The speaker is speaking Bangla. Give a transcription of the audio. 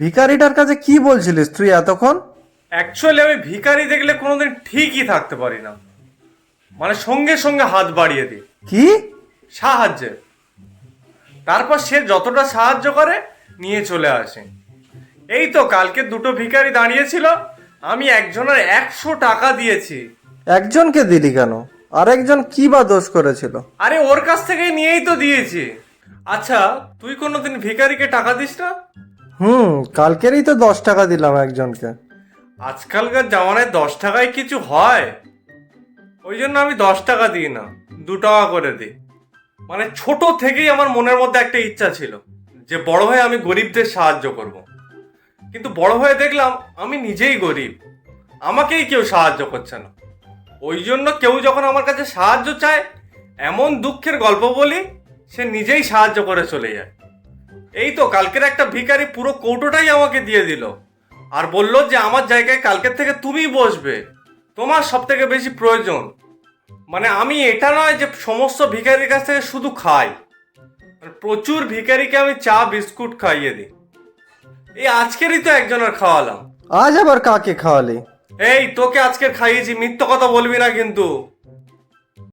ভিখারিটার কাছে কি বলছিলিস তুই এতক্ষণ? অ্যাকচুয়ালি আমি ভিখারি দেখলে কোনোদিন ঠিকই থাকতে পারি না। মানে সঙ্গে সঙ্গে হাত বাড়িয়ে দিই। কি? সাহায্যে। তারপর সে যতটা সাহায্য করে নিয়ে চলে আসে। এই তো কালকে দুটো ভিখারি দাঁড়িয়েছিল আমি একজনের একশো টাকা দিয়েছি। একজনকে দিলি কেন? আরেকজন কি বা দোষ করেছিল? আরে ওর কাছ থেকে নিয়েই তো দিয়েছি। আচ্ছা তুই কোনোদিন ভিখারিকে টাকা দিস না? হুম, কালকেরই তো দশ টাকা দিলাম একজনকে। আজকালকার জামানায় দশ টাকায় কিছু হয়? ওই জন্য আমি দশ টাকা দিই না, দু টাকা করে দিই। মানে ছোট থেকেই আমার মনের মধ্যে একটা ইচ্ছা ছিল, যে বড় হয়ে আমি গরিবদের সাহায্য করব। কিন্তু বড় হয়ে দেখলাম আমি নিজেই গরিব, আমাকেই কেউ সাহায্য করছে না। ওই জন্য কেউ যখন আমার কাছে সাহায্য চায়, এমন দুঃখের গল্প বলি, সে নিজেই সাহায্য করে চলে যায়। এই তো কালকের একটা ভিখারি পুরো কৌটোটাই আমাকে দিয়ে দিল। আর বলল যে আমার জায়গায় কালকের থেকে তুমি বসবে। তোমার সব থেকে বেশি প্রয়োজন। মানে আমি এটা নয় যে সমস্ত ভিখারির কাছ থেকে শুধু খাই। প্রচুর ভিখারিকে আমি চা বিস্কুট খাইয়ে দিই। এই আজকেরই তো একজনের খাওয়ালাম। আজ আবার কাকে খাওয়ালি? এই তোকে আজকে খাইয়েছি মিথ্য কথা বলবি না কিন্তু।